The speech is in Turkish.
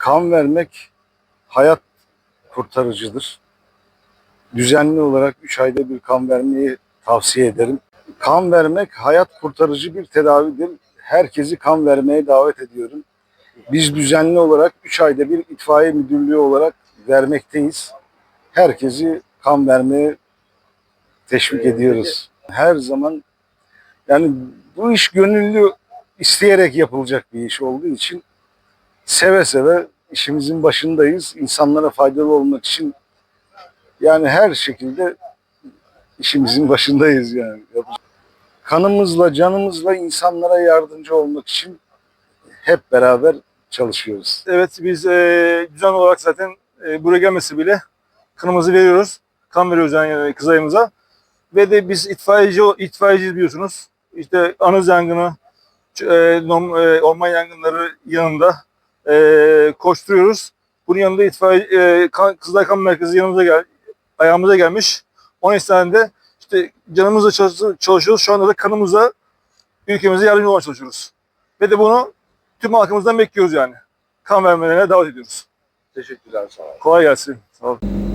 Kan vermek hayat kurtarıcıdır. Düzenli olarak 3 ayda bir kan vermeyi tavsiye ederim. Kan vermek hayat kurtarıcı bir tedavidir. Herkesi kan vermeye davet ediyorum. Biz düzenli olarak 3 ayda bir itfaiye müdürlüğü olarak vermekteyiz. Herkesi kan vermeye teşvik ediyoruz. Her zaman yani bu iş gönüllü isteyerek yapılacak bir iş olduğu için seve seve işimizin başındayız. İnsanlara faydalı olmak için yani her şekilde işimizin başındayız yani. Kanımızla, canımızla insanlara yardımcı olmak için hep beraber çalışıyoruz. Evet biz e, düzenli olarak zaten e, buraya gelmesi bile kanımızı veriyoruz. Kan veriyoruz yani kızayımıza. Ve de biz itfaiyeci, itfaiyeci biliyorsunuz. İşte anız yangını, e, norm- e, orman yangınları yanında e, koşturuyoruz. Bunun yanında itfaiye, e, kan, Kızılay Kan Merkezi yanımıza gel, ayağımıza gelmiş. O esnada işte canımızla çalış- çalışıyoruz. Şu anda da kanımıza ülkemize yardımcı olmaya çalışıyoruz. Ve de bunu tüm halkımızdan bekliyoruz yani. Kan vermelerine davet ediyoruz. Teşekkürler sağ olun. Kolay gelsin. Sağ olun.